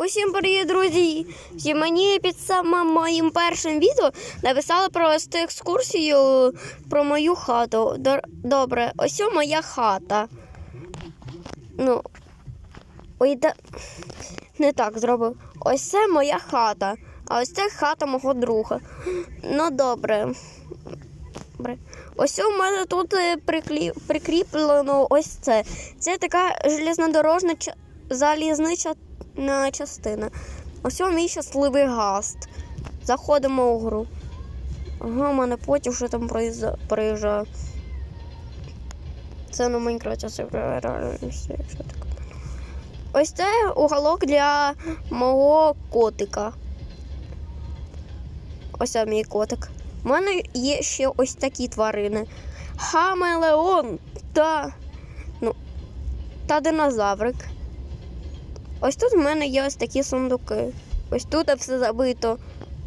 Усім привіт, друзі! І Мені під самим моїм першим відео написали провести екскурсію про мою хату. Добре, ось моя хата. Ну, ой, да... не так зробив. Ось це моя хата, а ось це хата мого друга. Ну, добре. Добре. Ось у мене тут е, прикріплено ось це. Це така железнодорожна ча- залізнична частина. Ось мій щасливий гаст. Заходимо у гру. Ага, у мене потім вже там проїжджає. Це на Майнкрафті це реально, якщо так. Ось це уголок для мого котика. Ось це мій котик. У мене є ще ось такі тварини. Хамелеон та, ну, та динозаврик. Ось тут в мене є ось такі сундуки. Ось тут все забито,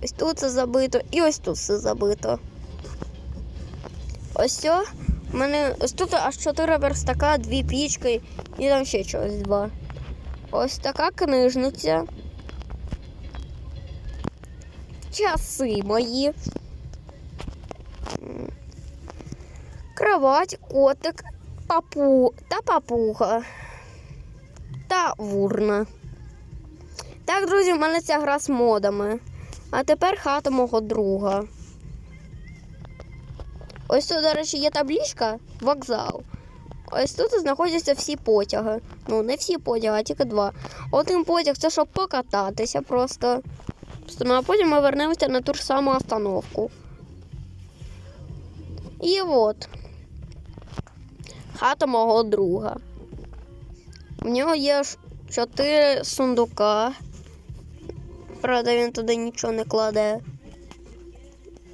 ось тут все забито і ось тут все забито. Ось це. У мене ось тут аж чотири верстака, дві пічки і там ще чогось два. Ось така книжниця. Часи мої. Кровать, котик, папу та папуга. Та вурна. Так, друзі, в мене ця гра з модами. А тепер хата мого друга. Ось тут, до речі, є табличка вокзал. Ось тут знаходяться всі потяги. Ну, не всі потяги, а тільки два. Один потяг це щоб покататися. Просто, Ну, а потім ми вернемося на ту ж саму остановку. І от. Хата мого друга. В нього є чотири сундука. Правда, він туди нічого не кладе.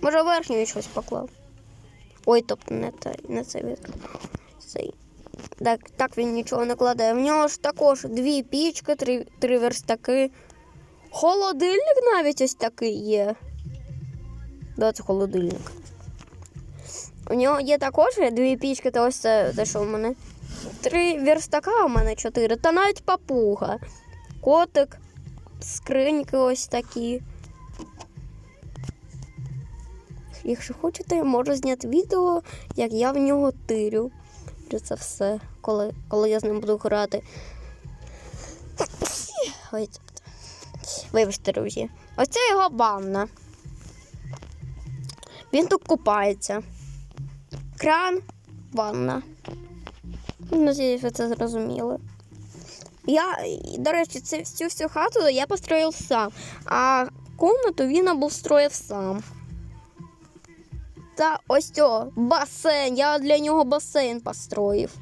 Може, верхній щось поклав. Ой, тобто не, те, не відкрив. Цей. Так, так він нічого не кладе. В нього ж також дві пічки, три, три верстаки. Холодильник навіть ось такий є. Да, це холодильник. У нього є також дві пічки, та ось це, те, що в мене. Три верстака, у мене чотири, та навіть папуга. Котик, скриньки ось такі. Якщо хочете, я можу зняти відео, як я в нього тирю. Це все, коли, коли я з ним буду грати. Ой. Вибачте, друзі. Ось це його ванна. Він тут купається. Кран, ванна. Надіюсь, ви це зрозуміли. Я, до речі, цю всю хату я построїв сам, а комнату він обустроїв сам. Та ось цього басейн. Я для нього басейн построїв.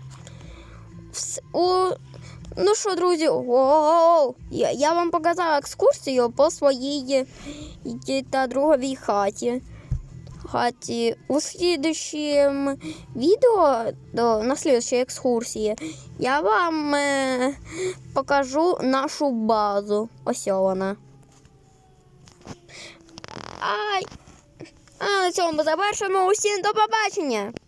Вс- О, ну що, друзі, оу, я, я вам показав екскурсію по своїй та друговій хаті. Хаті. У слідчому відео до, на слідчій екскурсії я вам е, покажу нашу базу. Ось вона. Ай! А на цьому завершимо. Усім до побачення!